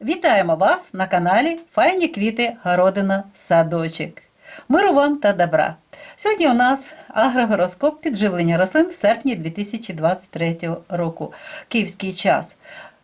Вітаємо вас на каналі Файні квіти Городина Садочок. Миру вам та добра! Сьогодні у нас агрогороскоп підживлення рослин в серпні 2023 року. Київський час.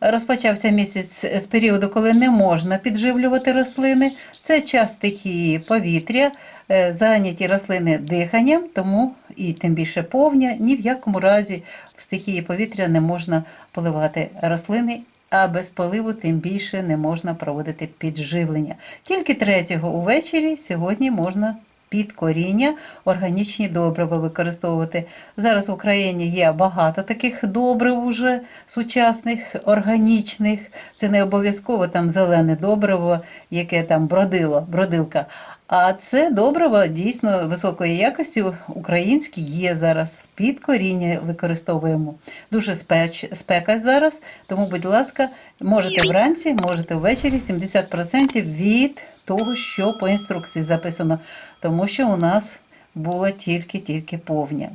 Розпочався місяць з періоду, коли не можна підживлювати рослини. Це час стихії повітря, е, зайняті рослини диханням, тому і тим більше повня. Ні в якому разі в стихії повітря не можна поливати рослини. А без поливу тим більше не можна проводити підживлення. Тільки третього увечері сьогодні можна під коріння органічні добрива використовувати. Зараз в Україні є багато таких добрив уже сучасних, органічних. Це не обов'язково там зелене добриво, яке там бродило, бродилка. А це добриво дійсно високої якості, українські є зараз. Під коріння використовуємо. Дуже спеч, спека зараз, тому, будь ласка, можете вранці, можете ввечері 70% від того, що по інструкції записано, тому що у нас було тільки-тільки повня.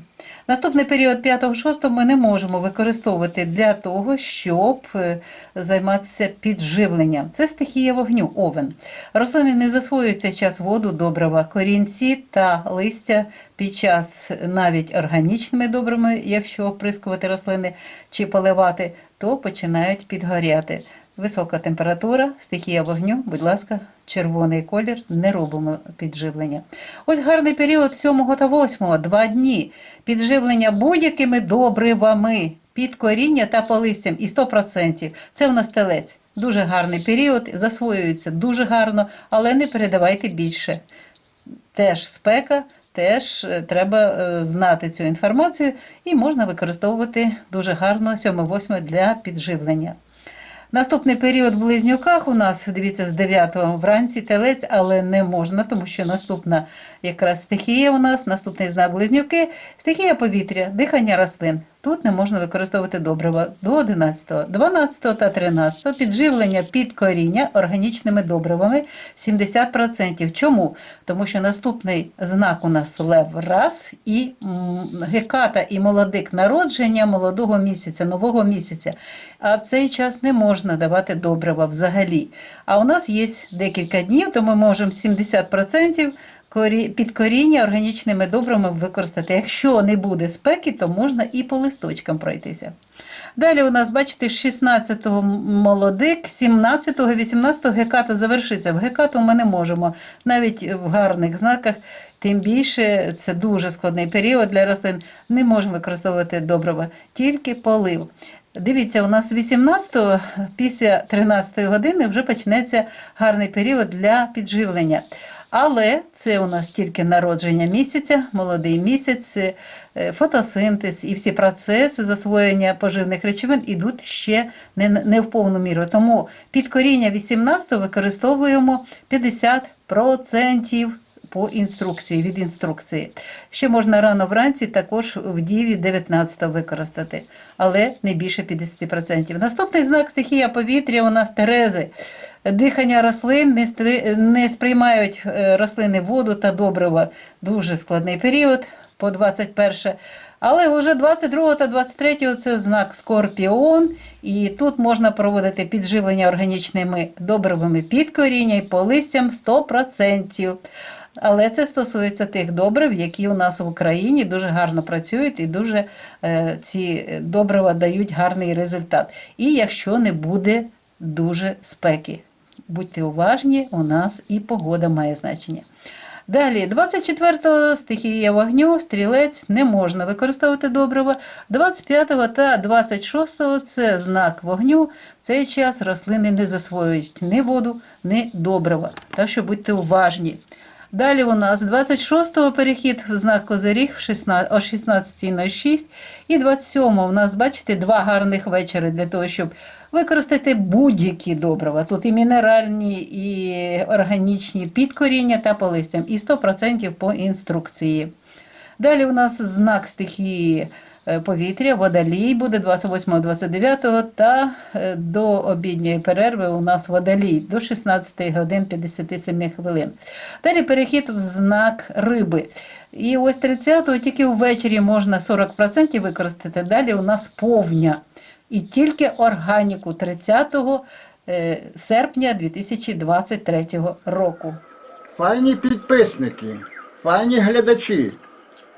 Наступний період 5-6 ми не можемо використовувати для того, щоб е, займатися підживленням. Це стихія вогню, овен. Рослини не засвоюють цей час воду, добрива, корінці та листя під час навіть органічними добрими, якщо оприскувати рослини чи поливати, то починають підгоряти. Висока температура, стихія вогню, будь ласка, червоний колір, не робимо підживлення. Ось гарний період 7 та 8, два дні. Підживлення будь-якими добривами, під коріння та по листям і 100%. Це у нас телець. Дуже гарний період, засвоюється дуже гарно, але не передавайте більше. Теж спека, теж е, треба е, знати цю інформацію і можна використовувати дуже гарно 7-8 для підживлення. Наступний період в близнюках у нас, дивіться, з 9 вранці телець, але не можна, тому що наступна якраз стихія у нас, наступний знак близнюки, стихія повітря, дихання рослин. Тут не можна використовувати добрива до 11, 12 та 13 підживлення під коріння органічними добривами 70%. Чому? Тому що наступний знак у нас лев раз і геката і молодик народження молодого місяця, нового місяця. А в цей час не можна давати добрива взагалі. А у нас є декілька днів, то ми можемо 70% під коріння органічними добрами використати. Якщо не буде спеки, то можна і по листочкам пройтися. Далі у нас, бачите, 16-го молодик, 17-го, 18-го геката завершиться. В гекату ми не можемо, навіть в гарних знаках, тим більше це дуже складний період для рослин, не можемо використовувати добрива, тільки полив. Дивіться, у нас 18-го, після 13-ї години вже почнеться гарний період для підживлення. Але це у нас тільки народження місяця, молодий місяць, е, фотосинтез і всі процеси засвоєння поживних речовин йдуть ще не, не в повну міру. Тому під коріння 18 використовуємо 50% по інструкції від інструкції. Ще можна рано вранці також в діві 19 використати, але не більше 50%. Наступний знак стихія повітря у нас терези. Дихання рослин не, сприймають е, рослини воду та добрива. Дуже складний період по 21. Але вже 22 та 23 це знак Скорпіон, і тут можна проводити підживлення органічними добривами під коріння і по листям 100%. Але це стосується тих добрив, які у нас в Україні дуже гарно працюють і дуже е, ці добрива дають гарний результат. І якщо не буде дуже спеки. Будьте уважні, у нас і погода має значення. Далі, 24-го стихія вогню, стрілець не можна використовувати добрива. 25-го та 26-го це знак вогню. В цей час рослини не засвоюють ні воду, ні добрива. Так що будьте уважні. Далі у нас 26-го перехід в знак Козиріг о 16.06 і 27-го у нас, бачите, два гарних вечори для того, щоб використати будь-які добрива. Тут і мінеральні, і органічні під коріння та по листям, і 100% по інструкції. Далі у нас знак стихії повітря, водолій буде 28-29 та е, до обідньої перерви у нас водолій до 16 годин 57 хвилин. Далі перехід в знак риби. І ось 30-го тільки ввечері можна 40% використати. Далі у нас повня. і тільки органіку 30 е, серпня 2023 року. Файні підписники, файні глядачі.